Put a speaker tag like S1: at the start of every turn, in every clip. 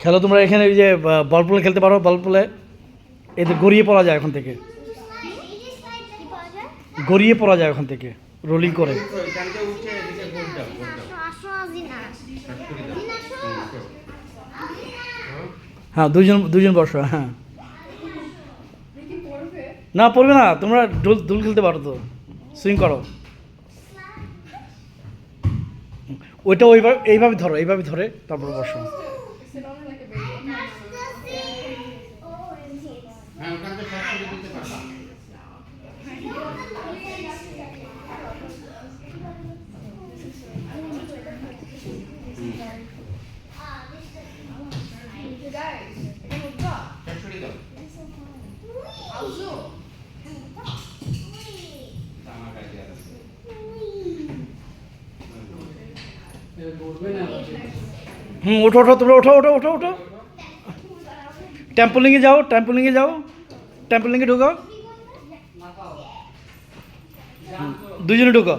S1: খেলো তোমরা এখানে ওই যে বল পুলে খেলতে পারো বল পুলে এতে গড়িয়ে পড়া যায় ওখান থেকে? গড়িয়ে পড়া যায় ওখান থেকে রোলিং করে
S2: এখান। হ্যাঁ?
S1: দুজন দুজন বসো হ্যাঁ না, পড়বে না, তোমরা দোল দোল খেলতে পারো তো সুইং করো ওইটা ওইভাবে এইভাবে ধরো এইভাবে ধরে তারপর বসো।
S2: হ্যাঁ ওখান থেকে শর্ট করে দিতে পারবা শর্ট করে দাও আমার কাছে আর আছে।
S1: হুম ওঠো ওঠো তোমরা ওঠো ওঠো ওঠো ওঠো টেম্পলিংয়ে যাও টেম্পলিংয়ে যাও। টেম্পলিংয়ে ঢুকো। হুম, দুজনে ঢুকো।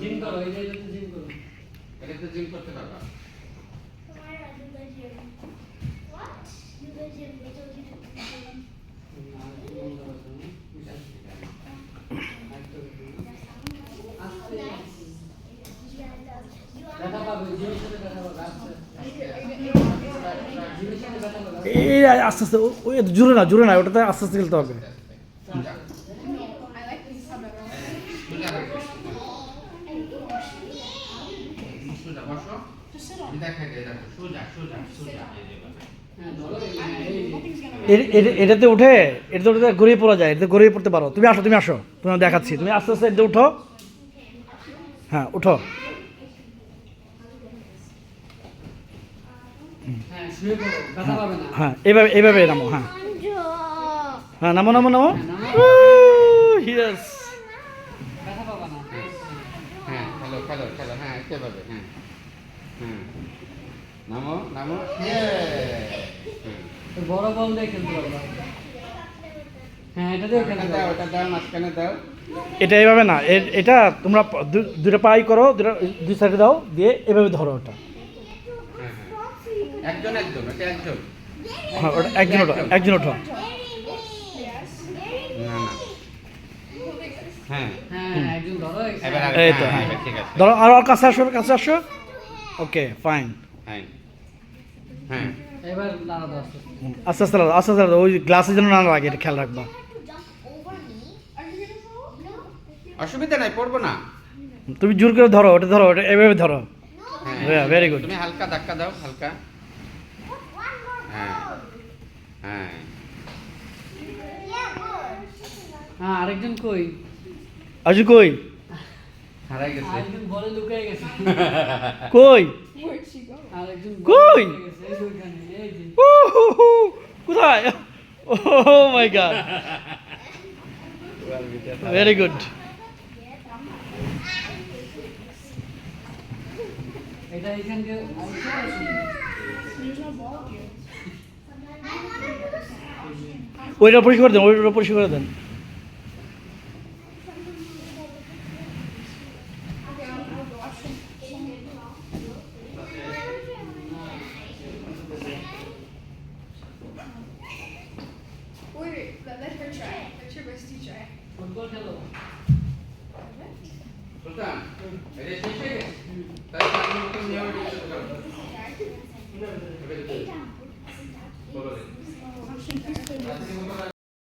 S3: জিম করো এই যে এটা জিম করো
S2: এটা তো জিম করতে পারবা
S1: এই আস্তে আস্তে ওই জোরে না জোরে না আস্তে আস্তে খেলতে হবে। এটাতে উঠে এটাতে উঠে গড়িয়ে পড়া যায়, এটাতে গড়িয়ে পড়তে পারো। তুমি আসো তুমি আসো তোমার দেখাচ্ছি। তুমি আস্তে আস্তে এটাতে উঠো। হ্যাঁ উঠো।
S3: হ্যাঁ না।
S1: হ্যাঁ এইভাবে এইভাবে নামো হ্যাঁ। হ্যাঁ নামো নামো নামো। ইয়েস
S3: ব্যথা পাবে না।
S2: হ্যাঁ খেলো খেলো খেলো হ্যাঁ সেভাবে হ্যাঁ। হুম। নামো নামো
S3: বড় বল দিয়ে খেলতে পারবা। এটা
S1: এইভাবে না এ- এটা তোমরা দুটো পাই করো দুটো দুই সাইডে দাও দিয়ে এভাবে ধরো ওটা।
S2: হ্যাঁ হ্যাঁ একজন একজন একজন।
S1: হ্যাঁ ওটা একজন ওঠো একজন
S2: হ্যাঁ।
S3: হ্যাঁ ধরো
S2: আর- হ্যাঁ,
S1: হ্যাঁ। আর আর কাছে আসো কাছে আসো। Okay fine.
S2: হ্যাঁ হ্যাঁ।
S3: এবার দাঁড়া দাও
S1: আস্তে
S3: আস্তে আস্তে।
S1: আস্তে। ওই গ্লাসের জন্য না লাগে এটা খেয়াল রাখবা।
S2: অসুবিধা নাই পড়ব না।
S1: তুমি জোর করে ধরো ওটা ধরো ওটা এভাবে ধরো।
S2: হ্যাঁ
S1: Yeah, গুড
S2: তুমি হালকা ধাক্কা দাও হালকা। হ্যাঁ হ্যাঁ।
S3: হ্যাঁ আরেকজন কই?
S1: আজু কই?
S2: হারাই গেছে।
S3: আরেকজন বলে লুকিয়ে গেছে।
S1: কই?
S3: আরেকজন
S1: কই? কোথায়? Oh my god very good
S3: এটা এখান দিয়ে
S1: ওইটা পরিষ্কার করে দেন ওইটা পরিষ্কার করে দেন।
S4: Wait, let, let